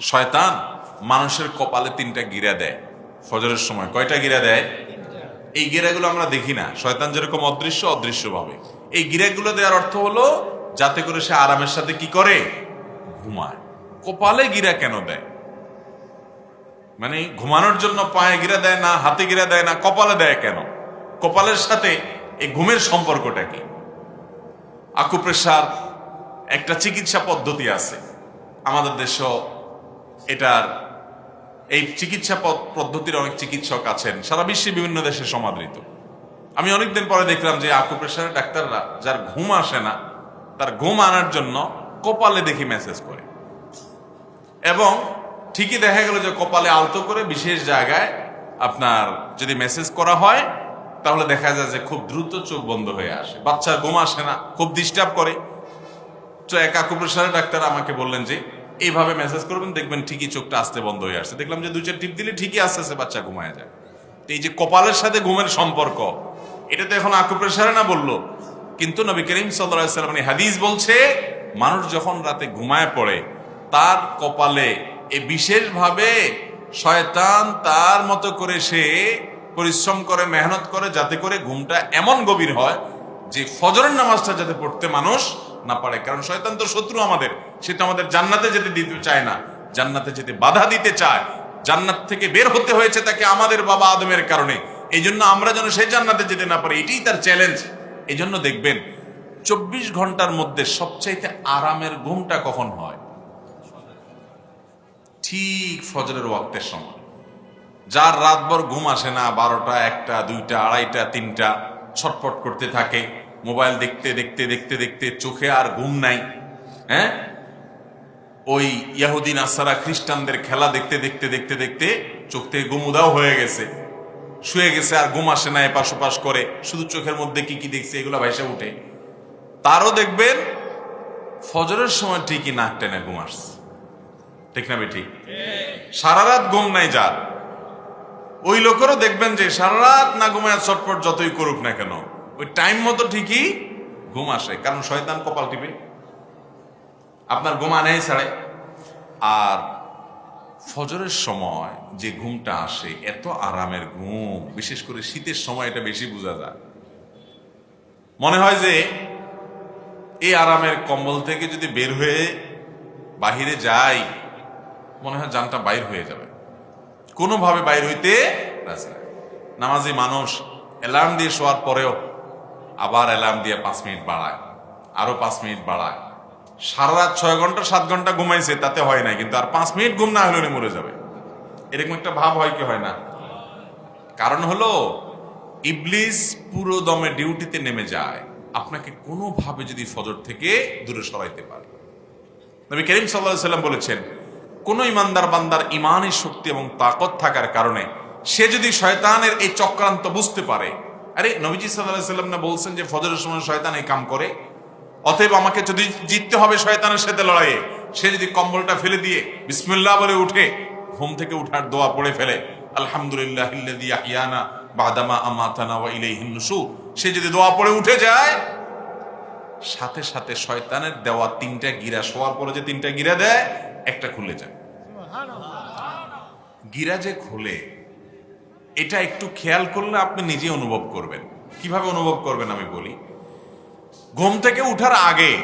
শয়তান মানুষের কপালে তিনটা গিরা দেয়, ফজরের সময়। কয়টা গিরা দেয়? এই গিরাগুলো আমরা দেখি না। শয়তান যেরকম অদৃশ্য অদৃশ্য ভাবে এই গিরাগুলো দেওয়ার অর্থ হলো, যাতে করে সে আরামের সাথে কি করে? ঘুমায়। কপালে গিরা কেন দেয়? মানে ঘুমানোর জন্য পায়ে গিরা দেয় না, হাতে গিরা দেয় না, কপালে দেয় কেন? কপালের সাথে এই ঘুমের সম্পর্কটা কি? আকুপ্রেশার একটা চিকিৎসা পদ্ধতি আছে। আমাদের দেশও এটার এই চিকিৎসা পদ- পদ্ধতির অনেক চিকিৎসক আছেন। সারা বিশ্বে বিভিন্ন দেশে সমাদৃত। আমি অনেকদিন পরে দেখলাম যে আকুপ্রেশারের ডাক্তাররা যার ঘুম আসে না, তার ঘুম আনার জন্য কপালে দেখি মেসেজ করে। এবং ঠিকই দেখা গেল যে কপালে আলতো করে বিশেষ জায়গায় আপনার যদি মেসেজ করা হয়, তাহলে দেখা যায় যে খুব দ্রুত চোখ বন্ধ হয়ে আসে। বাচ্চার ঘুম আসে না, খুব ডিস্টার্ব করে। তো এক আকুপ্রেশারের ডাক্তার আমাকে বললেন যে এইভাবে মেসেজ করবেন, দেখবেন ঠিকই চোখটা আসতে বন্ধ হয়ে আসছে। দেখলাম যে দুই চার টিপ দিলে ঠিকই আস্তে আস্তে বাচ্চা ঘুমায় যায়। তো এই যে কপালের সাথে ঘুমের সম্পর্ক, এটা তো এখন আকুপ্রেশারে না বলল। কিন্তু নবী করিম সাল্লাম হাদিস বলছে, মানুষ যখন রাতে ঘুমায় পড়ে, তার কপালে এ বিশেষভাবে শয়তান তার মতো করে সে পরিশ্রম করে, মেহনত করে, যাতে করে ঘুমটা এমন গভীর হয় যে ফজরের নামাজটা যাতে পড়তে মানুষ না পারে। কারণ শয়তান তো শত্রু আমাদের। সে তো আমাদের জান্নাতে যেতে দিতে চায় না। জান্নাতে যেতে বাধা দিতে চায়। জান্নাত থেকে বের হতে হয়েছে তাকে আমাদের বাবা আদমের কারণে। এই জন্য আমরা যেন সেই জান্নাতে যেতে না পারি। এটাই তার চ্যালেঞ্জ এই জন্য দেখবেন, চব্বিশ ঘণ্টার মধ্যে সবচাইতে আরামের ঘুমটা কখন হয়? ঠিক ফজরের ওয়াক্তের সময়। যার রাতভর ঘুম আসে না, বারোটা, একটা, দুইটা, আড়াইটা, তিনটা ছটফট করতে থাকে। মোবাইল দেখতে দেখতে দেখতে দেখতে চোখে আর ঘুম নাই। হ্যাঁ? ওই ইয়াহুদিন আসারা খ্রিস্টানদের খেলা দেখতে দেখতে দেখতে দেখতে চোখ থেকে ঘুম উদাও হয়ে গেছে। শুয়ে গেছে আর ঘুম আসে না এপাশ ওপাশ করে। শুধু চোখের মধ্যে কি কি দেখছে এগুলো ভাইসে উঠে। তারও দেখবেন ফজরের সময় ঠিকই নাক টেনে ঘুম আসছে। ঠিক না বেঠিক সারা রাত ঘুম নাই যার। ওই লোকেরও দেখবেন যে সারা রাত না ঘুমায় ছটপট যতই করুক না কেন, ওই টাইম মতো ঠিকই ঘুম আসে। কারণ শয়তান কপাল টিপে। আপনার ঘুম আনেই ছাড়ে আর ফজরের সময় যে ঘুমটা আসে, এত আরামের ঘুম, বিশেষ করে শীতের সময় এটা বেশি বোঝা যায়। মনে হয় যে এই আরামের কম্বল থেকে যদি বের হয়ে বাহিরে যাই, মনে হয় যানটা বাইর হয়ে যাবে। কোনোভাবে বাইর হইতে রাজি। নামাজি মানুষ অ্যালার্ম দিয়ে শোয়ার পরেও আবার অ্যালার্ম দিয়ে পাঁচ মিনিট বাড়ায়, আরও পাঁচ মিনিট বাড়ায়। সারা রাত ছয় ঘণ্টা, সাত ঘণ্টা ঘুমাইছে, তাতে হয় না কিন্তু আর পাঁচ মিনিট ঘুম না হলে উনি মরে যাবে। এরকম একটা ভাব হয় কি হয় না? কারণ হলো, ইবলিস পুরো দমে ডিউটিতে নেমে যায়, আপনাকে কোনোভাবে যদি ফজর থেকে দূরে সরাইতে পারে। নবী করিম সাল্লাহ সাল্লাম বলেছেন, কোন ইমানদার বান্দার ইমানের শক্তি এবং তাকত থাকার কারণে সে যদি শয়তানের এই চক্রান্ত বুঝতে পারে, আরে নবীজি সাল্লাহ সাল্লাম না বলছেন যে ফজরের সময় শয়তান এই কাম করে? অতএব আমাকে যদি জিততে হবে শয়তানের সাথে লড়াইয়ে সে যদি কম্বলটা ফেলে দিয়ে বিসমিল্লাহ বলে উঠে ঘুম থেকে উঠার দোয়া পড়ে ফেলে আলহামদুলিল্লাহ আহইয়ানা বাদামা আমাতানা ওয়া ইলাইহিন নুশুর সে যদি দোয়া পড়ে উঠে যায় সাথে সাথে শয়তানের দেওয়া তিনটা গিরা শোয়ার পরে যে তিনটা গিরা দেয় একটা খুলে যায়। গিরা যে খুলে এটা একটু খেয়াল করলে আপনি নিজে অনুভব করবেন। কীভাবে অনুভব করবেন আমি বলি? ঘুম থেকে উঠার আগে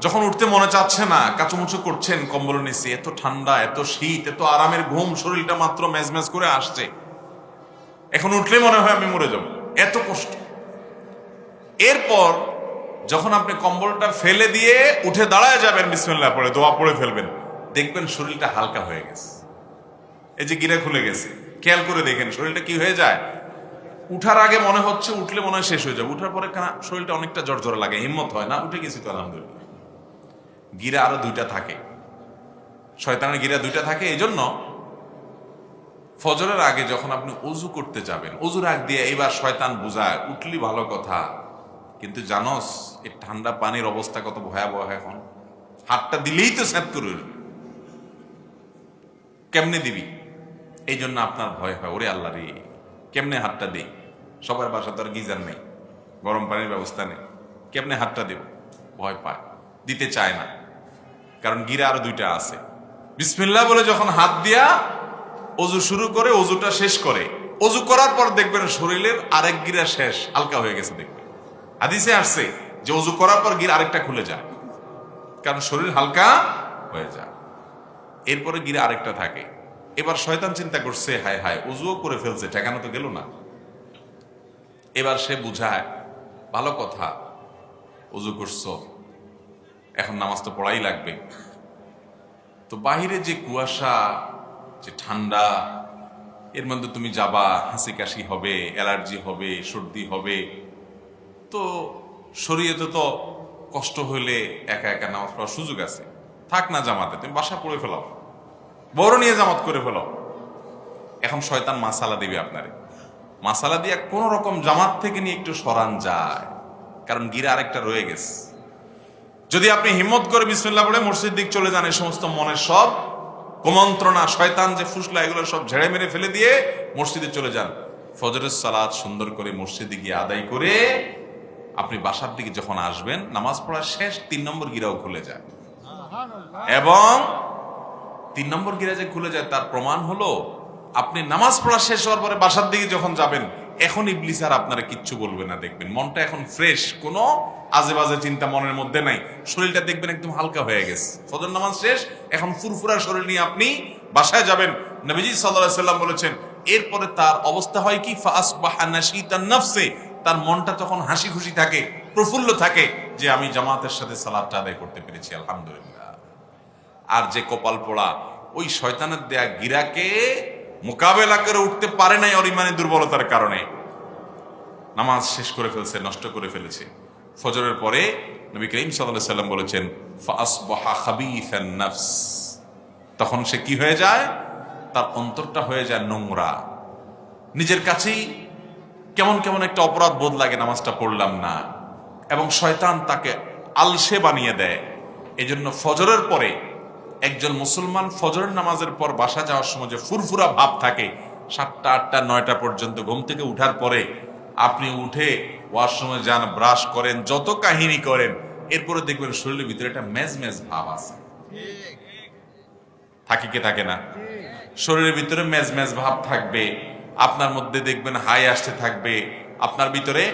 যখন উঠতে মনে চাচ্ছে না, কাচুমুচু করছেন কম্বল নিচে, এত ঠান্ডা, এত শীত, এত আরামের ঘুম, শরীরটা মাত্র মেজমেজ করে আসছে। এখন উঠলে মনে হয় আমি মরে যাব। এত কষ্ট। এরপর যখন আপনি কম্বলটা ফেলে দিয়ে উঠে দাঁড়ায় যাবেন, বিসমিল্লাহ পড়ে, দোয়া পড়ে ফেলবেন, দেখবেন শরীরটা হালকা হয়ে গেছে। এই যে গিরা খুলে গেছে। খেয়াল করে দেখেন, শরীরটা কি হয়ে যায়? উঠার আগে মনে হচ্ছে উঠলে মনে হয় শেষ হয়ে যাবে। উঠার পরে শরীরটা অনেকটা জড়জড়ে লাগে, হিম্মত হয় না, উঠে গেছি তো আলহামদুলিল্লাহ। গিরা আরও দুইটা থাকে। শয়তানের গিরা দুইটা থাকে এই জন্য ফজরের আগে যখন আপনি অজু করতে যাবেন অজুর আগ দিয়ে এবার শয়তান বুঝায়, উঠলি ভালো কথা, কিন্তু জানোস এই ঠান্ডা পানির অবস্থা কত ভয়াবহ এখন। হাতটা দিলেই তো স্যাত করে কেমনে দিবি? এই জন্য আপনার ভয় হয়, ওরে আল্লাহ রে, কেমনে হাতটা দেই? সবার বাসা তো আর গিজার নেই। গরম পানির ব্যবস্থা নেই। কেমনে হাতটা দেব? ভয় পায়। দিতে চায় না। কারণ গিরা আরও দুইটা আছে। বিসমিল্লাহ বলে যখন হাত দিয়া অজু শুরু করে অজুটা শেষ করে অজু করার পর দেখবেন শরীরের আরেক গিরা শেষ, হালকা হয়ে গেছে দেখবেন। হাদিসে আসছে যে অজু করার পর গিরা আরেকটা খুলে যায়। কারণ শরীর হালকা হয়ে যায়। এরপরে গিরা আরেকটা থাকে। এবার শয়তান চিন্তা করছে, হায় হায় অজুও করে ফেলছে, ঠেকানো তো গেল না। এবার সে বুঝায়, ভালো কথা অজু করছ, এখন নামাজ তো পড়াই লাগবে। তো বাহিরে যে কুয়াশা, যে ঠান্ডা, এর মধ্যে তুমি যাবা হাসি কাশি হবে, অ্যালার্জি হবে, সর্দি হবে, তো শরীরে তো কষ্ট হইলে একা একা নামাজ পড়ার সুযোগ আছে। থাক না জামাতে, তুমি বাসা পড়ে ফেলাও, বড় নিয়ে জামাত করে ফেলাও। এখন শয়তান মাসালা দিবে আপনারে। মাসালা দিয়ে কোন রকম জামাত থেকে নিয়ে একটু সরান যায়। কারণ গিরা আরেকটা রয়ে গেছে। যদি আপনি হিম্মত করে বিসমিল্লাহ পড়ে মসজিদ দিক চলে যান এই সমস্ত মনের সব কুমন্ত্রণা শয়তান যে ফুসলা এগুলো সব ঝেড়ে মেরে ফেলে দিয়ে মসজিদে চলে যান। ফজরের সালাদ সুন্দর করে মসজিদে গিয়ে আদায় করে আপনি বাসার দিকে যখন আসবেন নামাজ পড়া শেষ তিন নম্বর গিরাও খুলে যায়। এবং তিন নম্বর গিরা যে খুলে যায় তার প্রমাণ হলো আপনি নামাজ পড়া শেষ হওয়ার পরে বাসার দিকে যখন যাবেন, এখন ইবলিস আর আপনারা কিচ্ছু বলবে না, দেখবেন। মনটা এখন ফ্রেশ কোনো আজে বাজে চিন্তা মনের মধ্যে নাই। শরীরটা দেখবেন একদম হালকা হয়ে গেছে। ফজর নামাজ শেষ, এখন ফুরফুরা শরীর নিয়ে আপনি বাসায় যাবেন। নবীজি সাল্লাল্লাহু সাল্লাম বলেছেন, এরপরে তার অবস্থা হয় কি? ফাসবাহা নাশীতান নাফসে। তার মনটা তখন হাসি খুশি থাকে, প্রফুল্ল থাকে যে আমি জামাতের সাথে সালাদটা আদায় করতে পেরেছি, আলহামদুলিল্লাহ। আর যে কপাল পোড়া, ওই শয়তানের দেয়া গিরাকে মোকাবেলা করে উঠতে পারে নাই ওর ইমানের দুর্বলতার কারণে। নামাজ শেষ করে ফেলছে, নষ্ট করে ফেলেছে। ফজরের পরে নবী করিম সাল্লাম বলেছেন নাফস। তখন সে কি হয়ে যায়? তার অন্তরটা হয়ে যায় নোংরা। নিজের কাছেই কেমন কেমন একটা অপরাধ বোধ লাগে, নামাজটা পড়লাম না। এবং শয়তান তাকে আলসে বানিয়ে দেয়। এজন্য ফজরের পরে একজন মুসলমান ফজরের নামাজের পর বাসা যাওয়ার সময় যে ফুরফুরা ভাব থাকে, সাতটা, আটটা, নয়টা পর্যন্ত ঘুম থেকে উঠার পরে আপনি উঠে ওয়াশরুমে যান, ব্রাশ করেন, যত কাহিনী করেন, এরপরে দেখবেন শরীরের ভিতরে একটা মেজ মেজ ভাব আছে। থাকে কি থাকে না? শরীরের ভিতরে মেজ মেজ ভাব থাকবে, আপনার মধ্যে দেখবেন হাই আসতে থাকবে, আপনার ভিতরে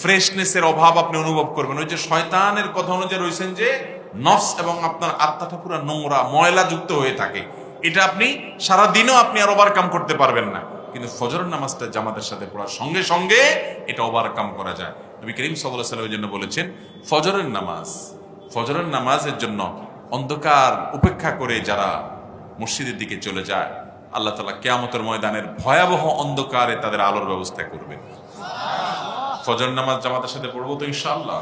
ফ্রেশনেসের অভাব আপনি অনুভব করবেন। ওই যে শয়তানের কথা অনুযায়ী রয়েছেন যে নফস এবং আপনার আত্মাটা পুরো নোংরা ময়লা যুক্ত হয়ে থাকে। এটা আপনি সারা দিনও আপনি আর ওভারকাম করতে পারবেন না। কিন্তু ফজরের নামাজটা জামাতের সাথে পড়ার সঙ্গে সঙ্গে এটা ওভারকাম করা যায়। নবী করিম সাল্লাহ সাল্লামের জন্য বলেছেন, ফজরের নামাজ, ফজরের নামাজের জন্য অন্ধকার উপেক্ষা করে যারা মসজিদের দিকে চলে যায়, আল্লাহ তালা কেয়ামতের ময়দানের ভয়াবহ অন্ধকারে তাদের আলোর ব্যবস্থা করবেন। ফজর নামাজ জামাতের সাথে পড়ব তো ইনশাআল্লাহ।